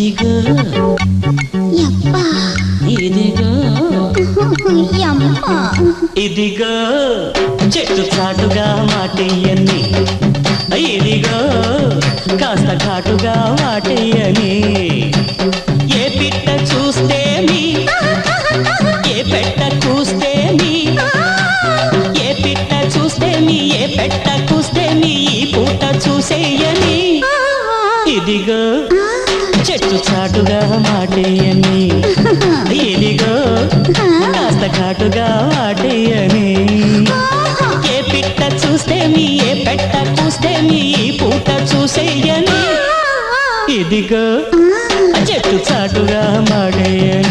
ఇదిగో. ఇదిగో. ఇదిగో. చెట్టు చాటుగా మాటయ్యని ఇదిగో. కాస్త ఘాటుగా వాటయ్యని ఏ పిట్ట చూస్తే మీ? ఏ పెట్ట కూస్తే మీ? ఏ పిట్ట చూస్తే మీ? ఏ పెట్ట కూస్తే మీ? పూట చూసేయని. ఇదిగో. చెట్టు చాటుగా మాటేయని. ఇదిగో కాస్త ఘాటుగా వాటేయని ఏ పిట్ట చూస్తే మీ ఏ పెట్ట చూస్తే మీ పూట చూసేయని. ఇదిగో చెట్టు చాటుగా మాడేయని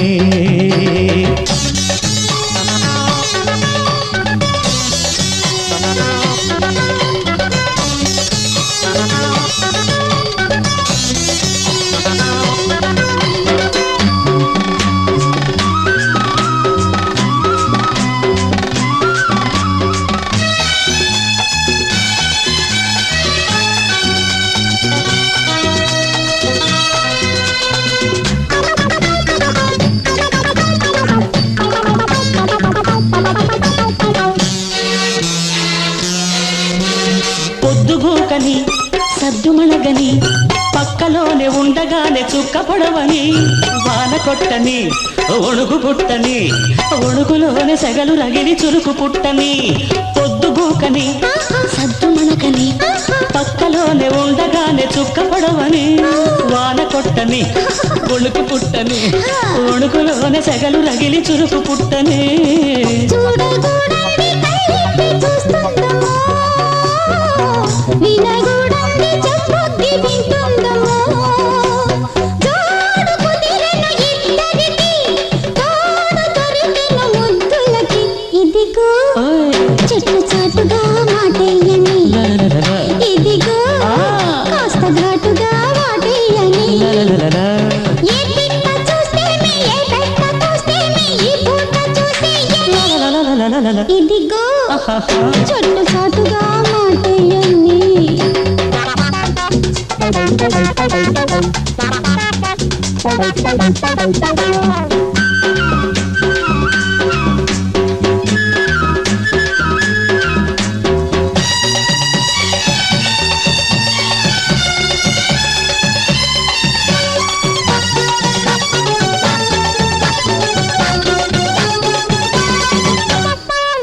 పొద్దుగూకని సద్దుమణగని పక్కలోనే ఉండగానే చుక్క పొడవని వాన కొట్టని ఒణుగు పుట్టని ఒణుగులోనే సెగలు రగిలి చురుకు పుట్టని పొద్దుగూకని సద్దుమణగని పక్కలోనే ఉండగానే చుక్క పొడవని వాన కొట్టని ఒణుకు పుట్టని ఒణుకులోనే సెగలు రగిలి చురుకు పుట్టని. ఇదిగో. చెట్టు చాటుగా మాటేయని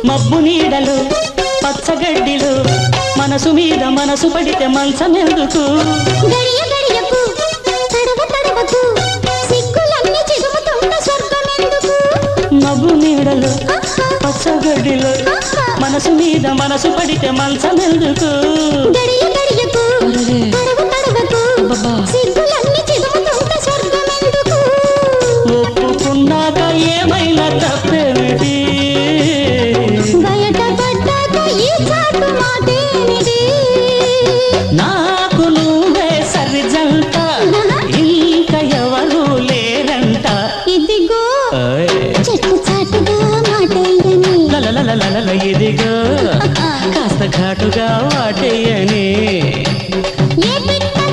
మబ్బు నీడలు పచ్చగడ్డిలు మనసు మీద మనసు పడితే మంచమెందుకు? గడియ గడియకు తడవ తడవకు సిగ్గులన్నీ చిదుముతున్న స్వర్గమెందుకు? మబ్బు నీడలు పచ్చగడ్డిలు మనసు మీద మనసు పడితే మంచమెందుకు? గడియ కలల ఎదిగో కాస్త ఘాటుగా వాటేయనే.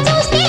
చూస్తే